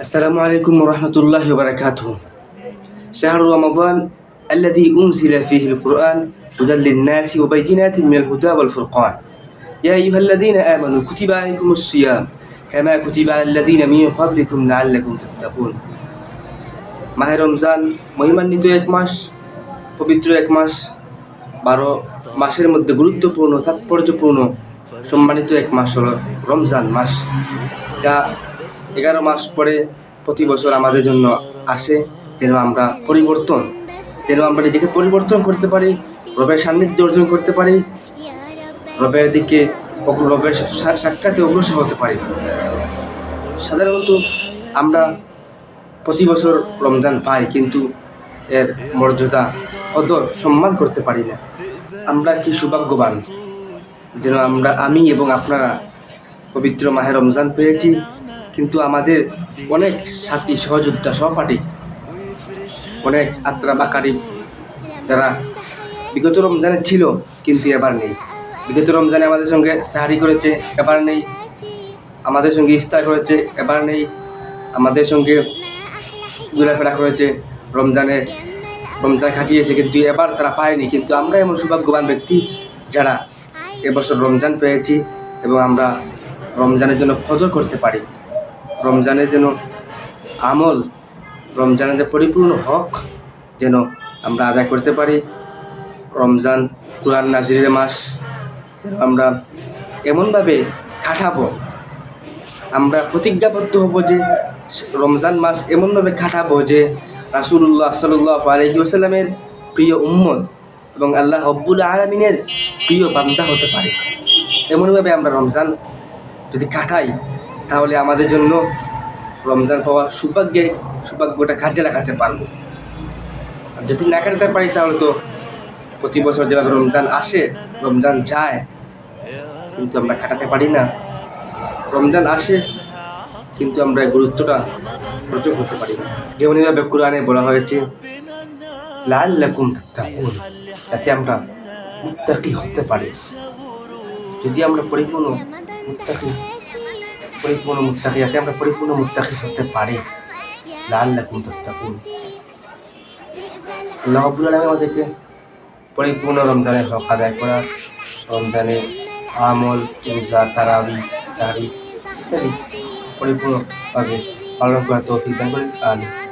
السلام عليكم ورحمة الله وبركاته شهر رمضان الذي أنزل فيه القرآن هدى للناس وبينات من الهدى والفرقان يا أيها الذين آمنوا كتب عليكم الصيام كما كتب على الذين من قبلكم لعلكم تتقون মাহে রমজান মহিমান্বিত এক মাস পবিত্র এক মাস বারো মাসের মধ্যে গুরুত্বপূর্ণ তাৎপর্যপূর্ণ সম্মানিত এক মাস হলো রমজান মাস যা এগারো মাস পরে প্রতি বছর আমাদের জন্য আসে যেন আমরা পরিবর্তন, যেন আমরা নিজেকে পরিবর্তন করতে পারি, রবের সান্নিধ্য অর্জন করতে পারি, রবের দিকে রবের সাক্ষাতে অগ্রসর হতে পারি। সাধারণত আমরা প্রতি বছর রমজান পাই কিন্তু এর মর্যাদা, কদর সম্মান করতে পারি না। আমরা কি সৌভাগ্যবান যেন আমরা আমি এবং আপনারা পবিত্র মাহে রমজান পেয়েছি। কিন্তু আমাদের অনেক সাথী, সহযোদ্ধা, সহপাঠী, অনেক আত্রা বাকারি যারা বিগত রমজানে ছিল, কিন্তু এবার নেই। বিগত রমজানে আমাদের সঙ্গে সাহারি করেছে, এবার নেই। আমাদের সঙ্গে ইফতার করেছে, এবার নেই। আমাদের সঙ্গে ঘোরাফেরা করেছে, রমজানে রমজান খাটিয়েছে কিন্তু এবার তারা পায়নি। কিন্তু আমরা এমন সৌভাগ্যবান ব্যক্তি যারা এবছর রমজান পেয়েছি এবং আমরা রমজানের জন্য ফজর করতে পারি। রমজানের যেন আমল, রমজানের যে পরিপূর্ণ হক যেন আমরা আদায় করতে পারি। রমজান কোরআন নাজিরের মাস আমরা এমনভাবে খাটাবো আমরা প্রতিজ্ঞাবদ্ধ হব যে রমজান মাস এমনভাবে খাটাবো যে রাসুল্লাহ সাল্লাহ আলহি আসাল্লামের প্রিয় উম্মত এবং আল্লাহ হব্বুল আলমিনের প্রিয় বান্দা হতে পারে। এমনভাবে আমরা রমজান যদি কাটাই তাহলে আমাদের জন্য রমজান পাওয়া সৌভাগ্যে, সৌভাগ্যটা কাজে লাগাতে পারব? আর যদি না কাটাতে পারি, তাহলে তো প্রতি বছর যেভাবে রমজান আসে, রমজান যায়, কিন্তু আমরা কাটাতে পারি না। রমজান আসে, কিন্তু আমরা গুরুত্বটা প্রচুর করতে পারি না। যেমন এভাবে কোরআনে বলা হয়েছে লাল লাকুম তাকুন যাতে আমরা মুত্তাকি হতে পারি। যদি আমরা পরিপূর্ণ মুত্তাকি পরিপূর্ণ মুত্তাকি যাতে আমরা পরিপূর্ণ মুত্তাকি হতে পারি। লাল লাগুন তাকুন আল্লাহ আব্দুল আলম আমাদেরকে পরিপূর্ণ রমজানে হক আদায় করা রমজানে আমল, রোজা, তারাবি, সারি ইত্যাদি পরিপূর্ণভাবে পালন করা তৌফিক দান করেন। আমিন।